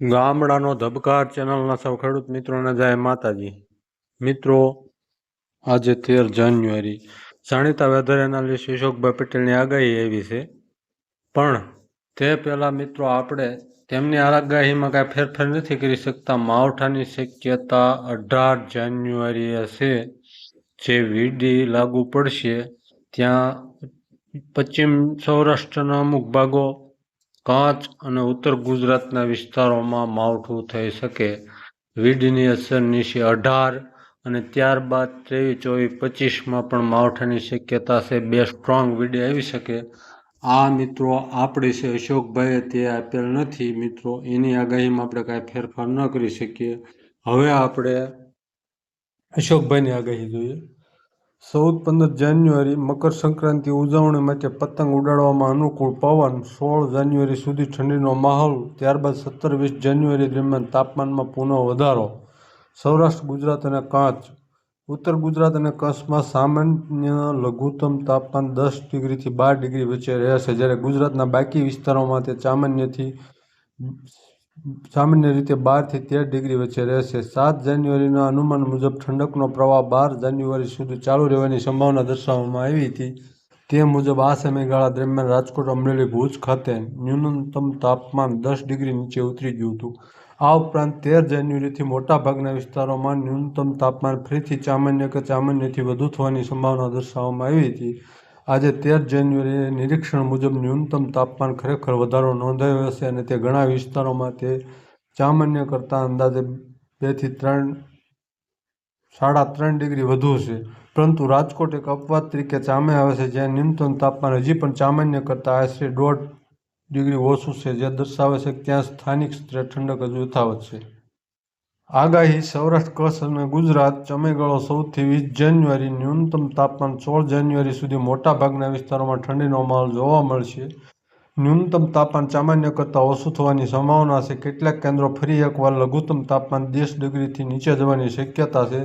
ગામડાનો ધબકાર ચેનલના સૌ ખેડૂત મિત્રોને જય માતાજી. મિત્રો, આજે તેર જાન્યુઆરી. જાણીતા વેધર એનાલિસ્ટ અશોકભાઈ પટેલની આગાહી એવી છે. પણ તે પહેલાં મિત્રો, આપણે તેમની આગાહીમાં કાંઈ ફેરફાર નથી કરી શકતા. માવઠાની શક્યતા અઢાર જાન્યુઆરીએ છે. જે વીડી લાગુ પડશે, ત્યાં પશ્ચિમ સૌરાષ્ટ્રના અમુક ભાગો કચ્છ અને ઉત્તર ગુજરાતના વિસ્તારોમાં માવઠું થઈ શકે. વીજની અસર નીચે અઢાર અને ત્યારબાદ ત્રેવીસ, ચોવીસ, પચીસમાં પણ માવઠાની શક્યતા છે. બે સ્ટ્રોંગ વીડી આવી શકે. આ મિત્રો આપણી છે અશોકભાઈએ તે આપેલ નથી. મિત્રો, એની આગાહીમાં આપણે કાંઈ ફેરફાર ન કરી શકીએ. હવે આપણે અશોકભાઈની આગાહી જોઈએ. ચૌદ પંદર જાન્યુઆરી મકર સંક્રાંતિ ઉજવણી માટે પતંગ ઉડાડવામાં અનુકૂળ પવન. સોળ જાન્યુઆરી સુધી ઠંડીનો માહોલ, ત્યારબાદ સત્તર વીસ જાન્યુઆરી દરમિયાન તાપમાનમાં પુનઃ વધારો. સૌરાષ્ટ્ર, ગુજરાત અને કચ્છ ઉત્તર ગુજરાત અને કચ્છમાં સામાન્ય લઘુત્તમ તાપમાન દસ ડિગ્રીથી બાર ડિગ્રી વચ્ચે રહેશે જ્યારે ગુજરાતના બાકી વિસ્તારોમાં તે સામાન્યથી સામાન્ય રીતે બારથી તેર ડિગ્રી વચ્ચે રહેશે. સાત જાન્યુઆરીના અનુમાન મુજબ ઠંડકનો પ્રવાહ બાર જાન્યુઆરી સુધી ચાલુ રહેવાની સંભાવના દર્શાવવામાં આવી હતી. તે મુજબ આ સમયગાળા દરમિયાન રાજકોટ, અમરેલી, ભુજ ખાતે ન્યૂનતમ તાપમાન દસ ડિગ્રી નીચે ઉતરી ગયું હતું. આ ઉપરાંત તેર જાન્યુઆરીથી મોટાભાગના વિસ્તારોમાં ન્યૂનતમ તાપમાન ફરીથી સામાન્ય કે સામાન્યથી વધુ થવાની સંભાવના દર્શાવવામાં આવી હતી. આજે તેર જાન્યુઆરીએ નિરીક્ષણ મુજબ ન્યૂનતમ તાપમાન ખરેખર વધારો નોંધાયો હશે અને તે ઘણા વિસ્તારોમાં તે સામાન્ય કરતાં અંદાજે બેથી ત્રણ, સાડા ત્રણ ડિગ્રી વધુ છે પરંતુ રાજકોટ એક અપવાદ તરીકે સામે આવે છે, જ્યાં ન્યૂનતમ તાપમાન હજી પણ સામાન્ય કરતાં આશરે દોઢ ડિગ્રી ઓછું છે, જે દર્શાવે છે કે ત્યાં સ્થાનિક સ્તરે ઠંડક હજુ યથાવત છે. આગાહી સૌરાષ્ટ્ર, કચ્છ અને ગુજરાત ચમેગાળો સૌથી વીસ જાન્યુઆરી ન્યૂનતમ તાપમાન સોળ જાન્યુઆરી સુધી મોટાભાગના વિસ્તારોમાં ઠંડીનો માહોલ જોવા મળશે. ન્યૂનતમ તાપમાન સામાન્ય કરતાં ઓછું થવાની સંભાવના છે. કેટલાક કેન્દ્રો ફરી એકવાર લઘુત્તમ તાપમાન દસ ડિગ્રીથી નીચે જવાની શક્યતા છે.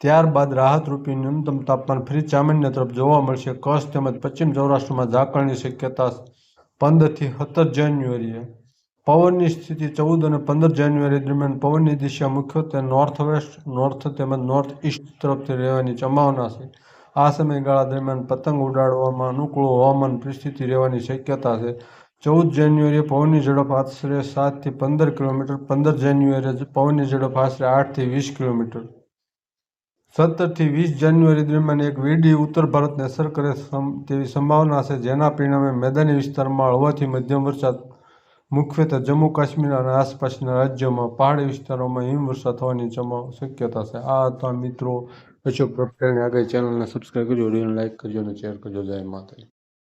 ત્યારબાદ રાહતરૂપી ન્યૂનતમ તાપમાન ફરી સામાન્ય તરફ જોવા મળશે. કચ્છ તેમજ પશ્ચિમ સૌરાષ્ટ્રમાં ઝાકળની શક્યતા પંદરથી સત્તર જાન્યુઆરીએ પવનની સ્થિતિ ચૌદ અને પંદર જાન્યુઆરી દરમિયાન પવનની દિશા મુખ્યત્વે નોર્થ વેસ્ટ નોર્થ તેમજ નોર્થ ઇસ્ટ તરફથી રહેવાની સંભાવના છે. આ સમયગાળા દરમિયાન પતંગ ઉડાડવામાં અનુકૂળ હવામાન પરિસ્થિતિ રહેવાની શક્યતા છે. ચૌદ જાન્યુઆરીએ પવનની ઝડપ આશરે સાતથી પંદર કિલોમીટર, પંદર જાન્યુઆરીએ પવનની ઝડપ આશરે આઠથી વીસ કિલોમીટર. સત્તરથી વીસ જાન્યુઆરી દરમિયાન એક વીડી ઉત્તર ભારતને અસર કરે તેવી સંભાવના છે, જેના પરિણામે મેદાની વિસ્તારમાં હળવાથી મધ્યમ વરસાદ મુખ્યત્વે જમ્મુ કાશ્મીર અને આસપાસના રાજ્યોમાં પહાડી વિસ્તારોમાં હિમવર્ષા થવાની શક્યતા છે. આ હતા મિત્રો, અશોક પટેલની આગળ ચેનલને સબસ્ક્રાઈબ કરજો વિડીયોને લાઇક કરજો અને શેર કરજો. જય માતાજી.